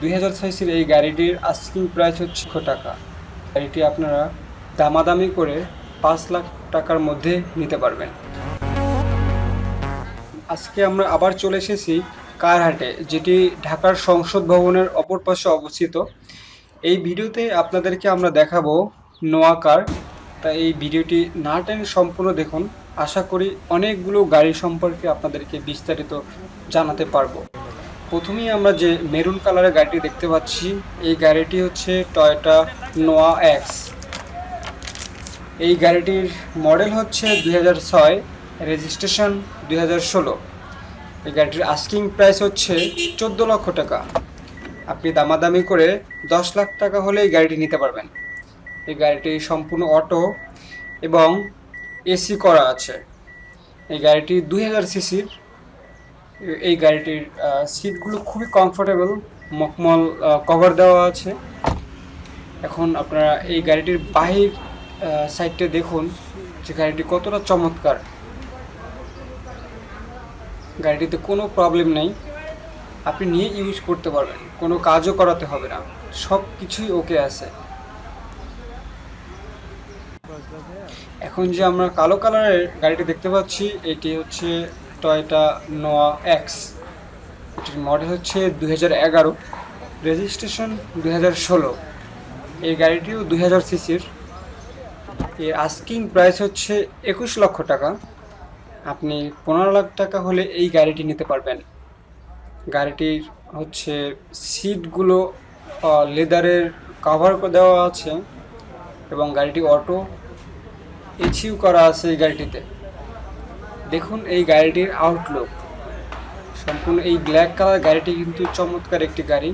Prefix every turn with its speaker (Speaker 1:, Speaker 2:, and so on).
Speaker 1: দুই হাজার এই গাড়িটির আস্কিং প্রাইস হচ্ছে টাকা। গাড়িটি আপনারা দামাদামি করে পাঁচ লাখ টাকার মধ্যে নিতে পারবেন। আজকে আমরা আবার চলে এসেছি কারহাটে, যেটি ঢাকার সংসদ ভবনের অপর পাশে অবস্থিত। এই ভিডিওতে আপনাদেরকে আমরা দেখাবো নোয়া কার তা এই ভিডিওটি না টেনে সম্পূর্ণ দেখুন। আশা করি অনেকগুলো গাড়ি সম্পর্কে আপনাদেরকে বিস্তারিত জানাতে পারব। প্রথমেই আমরা যে মেরুন কালারের গাড়িটি দেখতে পাচ্ছি, এই গাড়িটি হচ্ছে টয়োটা নোয়া এক্স এই গাড়িটির মডেল হচ্ছে দুই হাজার ছয়, রেজিস্ট্রেশন দুই হাজার ষোলো। এই গাড়িটির আস্কিং প্রাইস হচ্ছে চোদ্দ লক্ষ টাকা। আপনি দামাদামি করে দশ লাখ টাকা হলে এই গাড়িটি নিতে পারবেন। এই গাড়িটি সম্পূর্ণ অটো এবং এসি করা আছে। এই গাড়িটি দুই হাজার সিসির এই গাড়িটির সিটগুলো খুবই কমফোর্টেবল মখমল কভার দেওয়া আছে। এখন আপনারা এই গাড়িটির বাহির সাইডটা দেখুন, যে গাড়িটি কতটা চমৎকার। গাড়িটিতে কোনো প্রবলেম নেই। আপনি নিয়ে ইউজ করতে পারবেন, কোনো কাজও করাতে হবে না। সব কিছুই ওকে আছে। এখন যে আমরা কালো কালারের গাড়িটি দেখতে পাচ্ছি, এটি হচ্ছে টয়োটা নোয়া এক্স এটির মডেল হচ্ছে দু হাজার এগারো। রেজিস্ট্রেশন দু হাজার ষোলো। এই গাড়িটিও দু হাজার সিসির। এর আস্কিং প্রাইস হচ্ছে একুশ লক্ষ টাকা। আপনি পনেরো লাখ টাকা হলে এই গাড়িটি নিতে পারবেন। গাড়িটির হচ্ছে সিটগুলো লেদারের কাভার দেওয়া আছে এবং গাড়িটি অটো এচিউ করা আছে এই গাড়িটিতে। দেখুন এই গাড়িটির আউটলুক সম্পূর্ণ এই ব্ল্যাক কালার গাড়িটি কিন্তু চমৎকার একটি গাড়ি।